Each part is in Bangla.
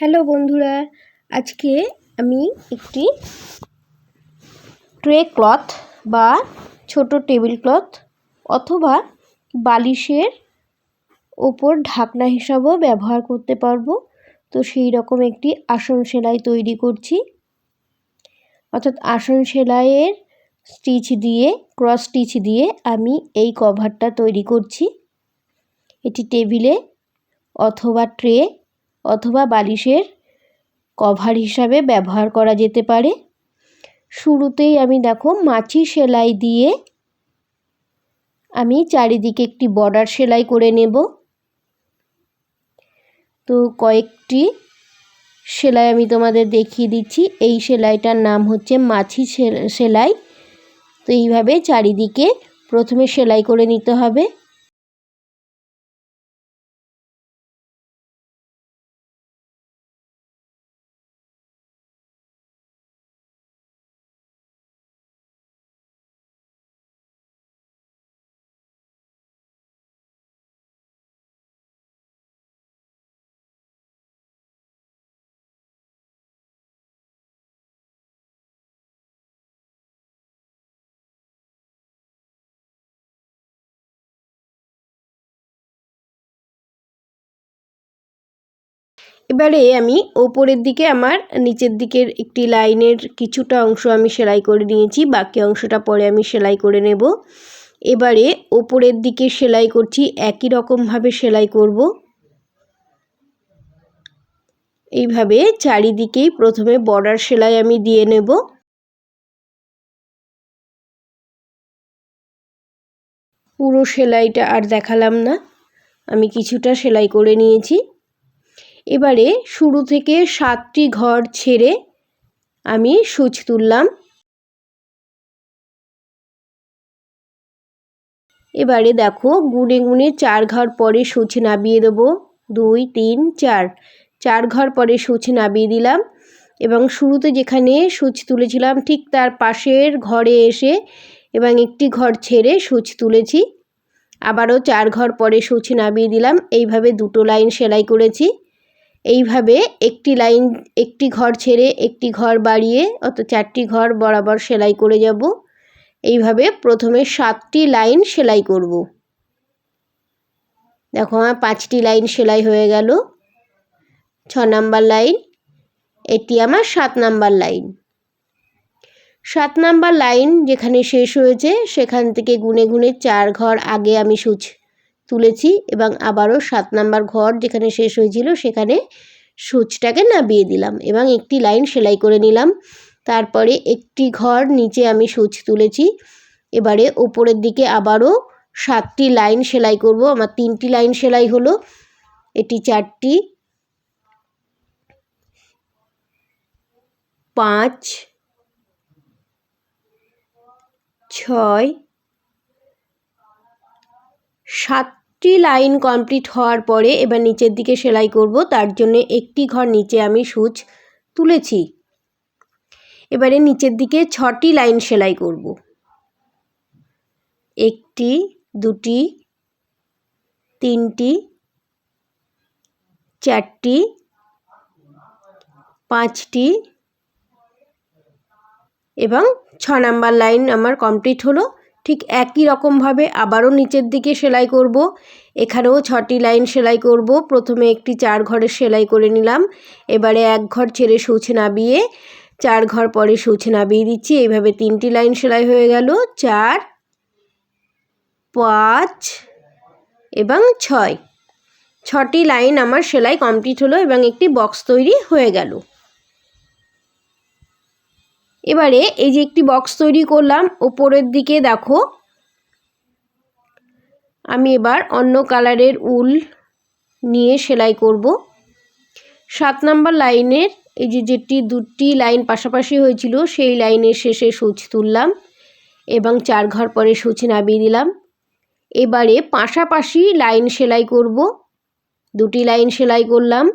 হ্যালো বন্ধুরা, আজকে আমি একটি ট্রে ক্লথ বা ছোট টেবিল ক্লথ অথবা বালিশের ওপর ঢাকনা হিসাবেও ব্যবহার করতে পারব। তো সেই রকম একটি আসন সেলাই তৈরি করছি। অর্থাৎ আসন সেলাইয়ের স্টিচ দিয়ে, ক্রস স্টিচ দিয়ে আমি এই কভারটা তৈরি করছি। এটি টেবিলে অথবা ট্রে অথবা বালিশের কভার হিসাবে ব্যবহার করা যেতে পারে। শুরুতেই আমি দেখো মাছি সেলাই দিয়ে আমি চারিদিকে একটি বর্ডার সেলাই করে নেব। তো কয়েকটি সেলাই আমি তোমাদের দেখিয়ে দিচ্ছি। এই সেলাইটার নাম হচ্ছে মাছি সেলাই। তো এইভাবে চারিদিকে প্রথমে সেলাই করে নিতে হবে। এবারে আমি ওপরের দিকে আমার নিচের দিকের একটি লাইনের কিছুটা অংশ আমি সেলাই করে নিয়েছি, বাকি অংশটা পরে আমি সেলাই করে নেব। এবারে ওপরের দিকে সেলাই করছি, একই রকমভাবে সেলাই করব। এইভাবে চারিদিকেই প্রথমে বর্ডার সেলাই আমি দিয়ে নেব। পুরো সেলাইটা আর দেখালাম না, আমি কিছুটা সেলাই করে নিয়েছি। এবারে শুরু থেকে সাতটি ঘর ছেড়ে আমি সুচ তুললাম। এবারে দেখো, গুনে গুনে চার ঘর পরে সুচ নাবিয়ে দেবো। দুই, তিন, চার। চার ঘর পরে সুচ নাবিয়ে দিলাম এবং শুরুতে যেখানে সুচ তুলেছিলাম ঠিক তার পাশের ঘরে এসে এবং একটি ঘর ছেড়ে সুচ তুলেছি। আবারও চার ঘর পরে সুচ নাবিয়ে দিলাম। এইভাবে দুটো লাইন সেলাই করেছি। এইভাবে একটি লাইন, একটি ঘর ছেড়ে একটি ঘর বাড়িয়ে অত চারটি ঘর বরাবর সেলাই করে যাব। এইভাবে প্রথমে সাতটি লাইন সেলাই করব। দেখো আমার পাঁচটি লাইন সেলাই হয়ে গেল। ছ নাম্বার লাইন, এটি আমার সাত নাম্বার লাইন। সাত নাম্বার লাইন যেখানে শেষ হয়েছে, সেখান থেকে গুনে গুনে চার ঘর আগে আমি সুচ তুলেছি এবং আবারও সাত নাম্বার ঘর যেখানে শেষ হয়েছিল সেখানে সূচটাকে নাবিয়ে দিলাম এবং একটি লাইন সেলাই করে নিলাম। তারপরে একটি ঘর নিচে আমি সূচ তুলেছি। এবারে ওপরের দিকে আবারও সাতটি লাইন সেলাই করব। আমার তিনটি লাইন সেলাই হলো, এটি চারটি, পাঁচ, ছয় সাতটি লাইন কমপ্লিট হওয়ার পরে এবার নিচের দিকে সেলাই করব, তার জন্য একটি ঘর নিচে আমি সুচ তুলেছি। এবারে নিচের দিকে ছটি লাইন সেলাই করব। একটি, দুটি, তিনটি, চারটি, পাঁচটি এবং ছ নাম্বার লাইন আমার কমপ্লিট হলো। ঠিক একই রকমভাবে আবারও নিচের দিকে সেলাই করব। এখানেও ছটি লাইন সেলাই করব। প্রথমে একটি চার ঘরের সেলাই করে নিলাম। এবারে এক ঘর ছেড়ে সুচ নাবিয়ে চার ঘর পরে সুচ নাবিয়ে দিচ্ছি। এইভাবে তিনটি লাইন সেলাই হয়ে গেল। চার, পাঁচ এবং ছয়। ছটি লাইন আমার সেলাই কমপ্লিট হলো এবং একটি বক্স তৈরি হয়ে গেল। এবারে এই যে একটি বক্স তৈরি করলাম ওপরের দিকে দেখো। আমি এবার অন্য কালারের উল নিয়ে সেলাই করব। সাত নাম্বার লাইনের এই যে যেটি দুটি লাইন পাশাপাশি হয়েছিল, সেই লাইনের শেষে সুচ তুললাম এবং চার ঘর পরে সুচ নামিয়ে দিলাম এবারে পাশাপাশি লাইন সেলাই করব। দুটি লাইন সেলাই করলাম।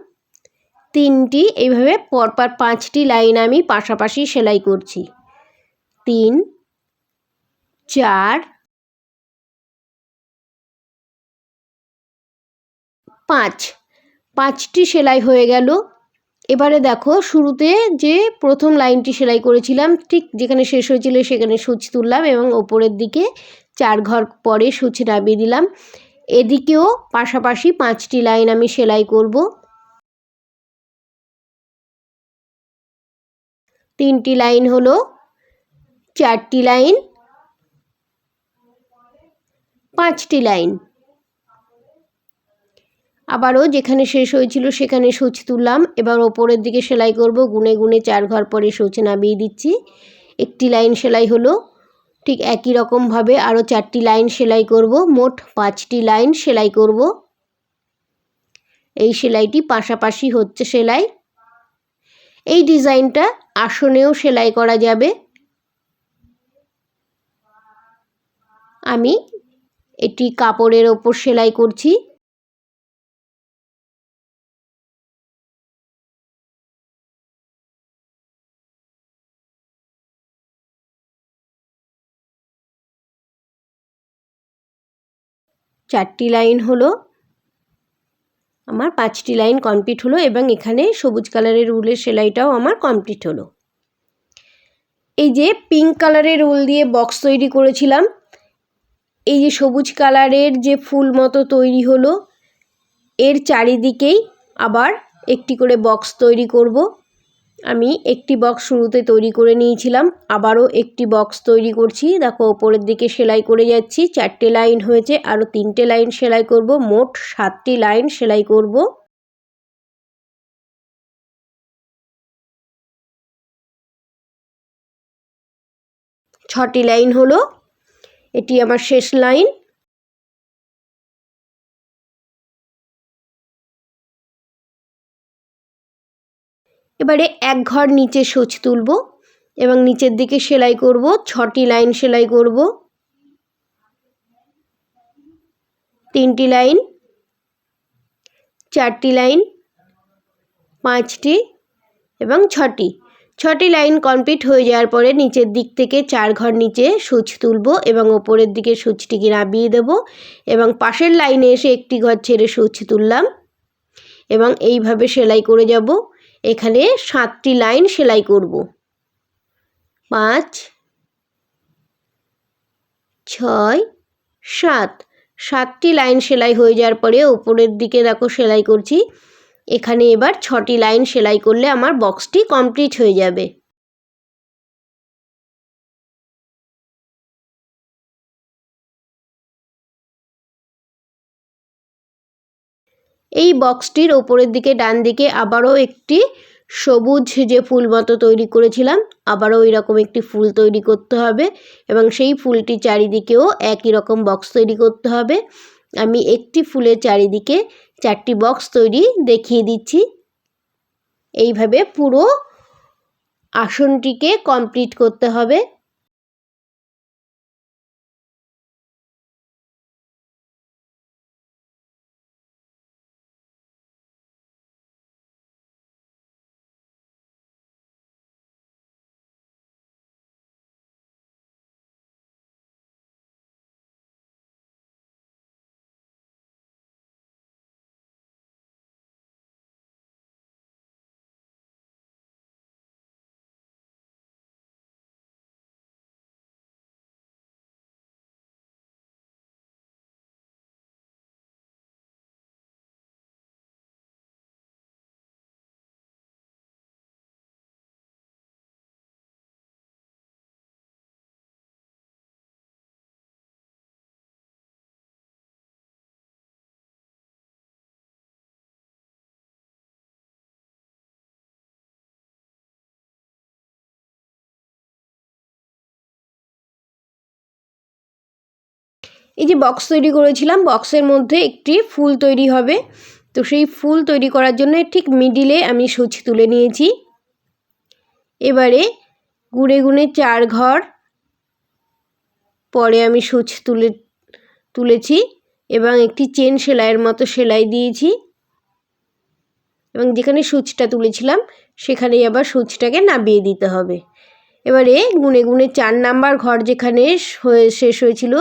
তিনটি, এইভাবে পরপর পাঁচটি লাইন আমি পাশাপাশি সেলাই করছি। তিন, চার, পাঁচ। পাঁচটি সেলাই হয়ে গেল। এবারে দেখো, শুরুতে যে প্রথম লাইনটি সেলাই করেছিলাম, ঠিক যেখানে শেষ হয়েছিল সেখানে সূচ তুললাম এবং ওপরের দিকে চার ঘর পরে সূচ নামিয়ে দিলাম। এদিকেও পাশাপাশি পাঁচটি লাইন আমি সেলাই করব। তিনটি লাইন হলো, চারটি লাইন, পাঁচটি লাইন। আবারও যেখানে শেষ হয়েছিল সেখানে সূচ তুললাম। এবার ওপরের দিকে সেলাই করব, গুনে গুনে চার ঘর পরে সূচ নামিয়ে দিচ্ছি। একটি লাইন সেলাই হলো, ঠিক একই রকমভাবে আরও চারটি লাইন সেলাই করব, মোট পাঁচটি লাইন সেলাই করব। এই সেলাইটি পাশাপাশি হচ্ছে সেলাই। এই ডিজাইনটা আসনেও সেলাই করা যাবে। আমি এটি কাপড়ের ওপর সেলাই করছি। চারটি লাইন হলো আমার পাঁচটি লাইন কমপ্লিট হলো এবং এখানে সবুজ কালারের উলের সেলাইটাও আমার কমপ্লিট হলো। এই যে পিঙ্ক কালারের উল দিয়ে বক্স তৈরি করেছিলাম, এই যে সবুজ কালারের যে ফুল মতো তৈরি হলো, এর চারিদিকেই আবার একটি করে বক্স তৈরি করব। আমি একটি বক্স শুরুতে তৈরি করে নিয়েছিলাম, আবারও একটি বক্স তৈরি করছি। দেখো, ওপরের দিকে সেলাই করে যাচ্ছি, চারটে লাইন হয়েছে, আরও তিনটে লাইন সেলাই করব, মোট সাতটি লাইন সেলাই করব। ছটি লাইন হলো, এটি আমার শেষ লাইন এবারে এক ঘর নিচে সোচ তুলব এবং নিচের দিকে সেলাই করব, ছটি লাইন সেলাই করব। তিনটি লাইন, চারটি লাইন, পাঁচটি এবং ছটি। ছটি লাইন কমপ্লিট হয়ে যাওয়ার পরে নিচের দিক থেকে চার ঘর নিচে সুচ তুলব এবং ওপরের দিকে সুচটিকে নামিয়ে দেব এবং পাশের লাইনে এসে একটি ঘর ছেড়ে সুচ তুললাম এবং এইভাবে সেলাই করে যাব। এখানে সাতটি লাইন সেলাই করব। পাঁচ, ছয়, সাত। সাতটি লাইন সেলাই হয়ে যাওয়ার পরে ওপরের দিকে দেখো সেলাই করছি। এখানে এবার ছটি লাইন সেলাই করলে আমার বক্সটি কমপ্লিট হয়ে যাবে। এই বক্সটির ওপরের দিকে ডান দিকে আবারও একটি সবুজ যে ফুল মতো তৈরি করেছিলাম, আবারও ওই রকম একটি ফুল তৈরি করতে হবে এবং সেই ফুলটি চারিদিকেও একই রকম বক্স তৈরি করতে হবে। আমি একটি ফুলের চারিদিকে চারটি বক্স তৈরি দেখিয়ে দিচ্ছি। এইভাবে পুরো আসনটিকে কমপ্লিট করতে হবে। এই যে বক্স তৈরি করেছিলাম বক্সের মধ্যে একটি ফুল তৈরি হবে। তো সেই ফুল তৈরি করার জন্য ঠিক মিডিলে আমি সুচ তুলে নিয়েছি। এবারে গুড়ে গুনে চার ঘর পরে আমি সুচ তুলে, তুলেছি এবং একটি চেন সেলাইয়ের মতো সেলাই দিয়েছি। এবং যেখানে সুচটা তুলেছিলাম, সেখানেই আবার সুচটাকে নাবিয়ে দিতে হবে। এবারে গুনে গুনে চার নাম্বার ঘর যেখানে শেষ হয়েছিল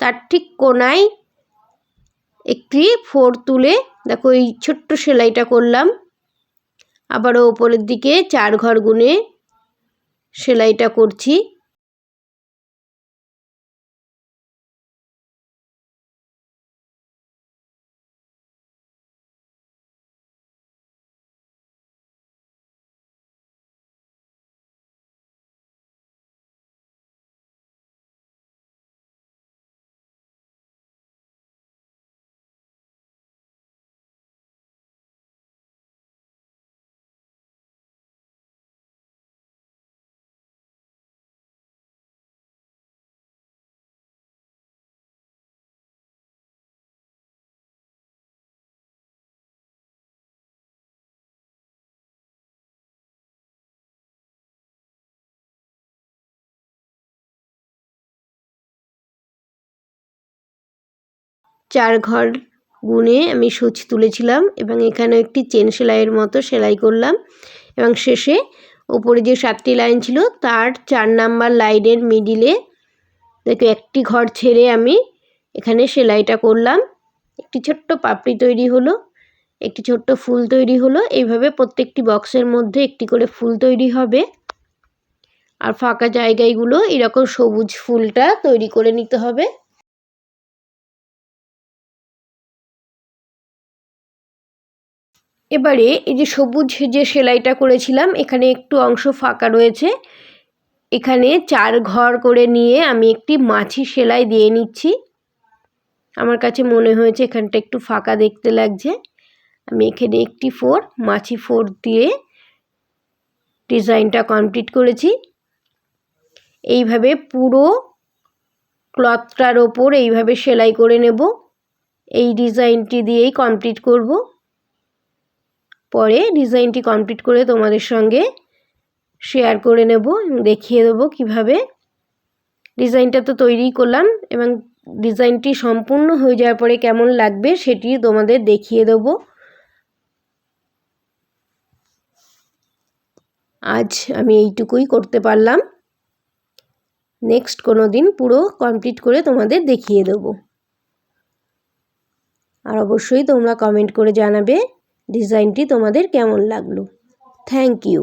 তার ঠিক কোনায় একটি ফোর তুলে, দেখো এই ছোট্ট সেলাইটা করলাম। আবারও ওপরের দিকে চার ঘর গুনে সেলাইটা করছি। চার ঘর গুনে আমি সূচ তুলেছিলাম এবং এখানে একটি চেন সেলাইয়ের মতো সেলাই করলাম এবং শেষে ওপরে যে সাতটি লাইন ছিল তার চার নাম্বার লাইনের মিডিলে দেখো একটি ঘর ছেড়ে আমি এখানে সেলাইটা করলাম। একটি ছোট্ট পাপড়ি তৈরি হলো, একটি ছোট্ট ফুল তৈরি হলো। এইভাবে প্রত্যেকটি বক্সের মধ্যে একটি করে ফুল তৈরি হবে। আর ফাঁকা জায়গাগুলো এরকম সবুজ ফুলটা তৈরি করে নিতে হবে। এবারে এই যে সবুজ যে সেলাইটা করেছিলাম, এখানে একটু অংশ ফাঁকা রয়েছে। এখানে চার ঘর করে নিয়ে আমি একটি মাছি সেলাই দিয়ে নিচ্ছি। আমার কাছে মনে হয়েছে এখানটা একটু ফাঁকা দেখতে লাগছে। আমি এখানে একটি ফোর, মাছি ফোর দিয়ে ডিজাইনটা কমপ্লিট করেছি। এইভাবে পুরো ক্লথটার ওপর এইভাবে সেলাই করে নেব। এই ডিজাইনটি দিয়েই কমপ্লিট করব। পরে ডিজাইনটি কমপ্লিট করে তোমাদের সঙ্গে শেয়ার করে নেব দেখিয়ে দেবো কীভাবে। ডিজাইনটা তো তৈরি করলাম এবং ডিজাইনটি সম্পূর্ণ হয়ে যাওয়ার পরে কেমন লাগবে সেটি তোমাদের দেখিয়ে দেবো। আজ আমি এইটুকুই করতে পারলাম। নেক্সট কোনো দিন পুরো কমপ্লিট করে তোমাদের দেখিয়ে দেবো। আর অবশ্যই তোমরা কমেন্ট করে জানাবে ডিজাইনটি তোমাদের কেমন লাগল? Thank you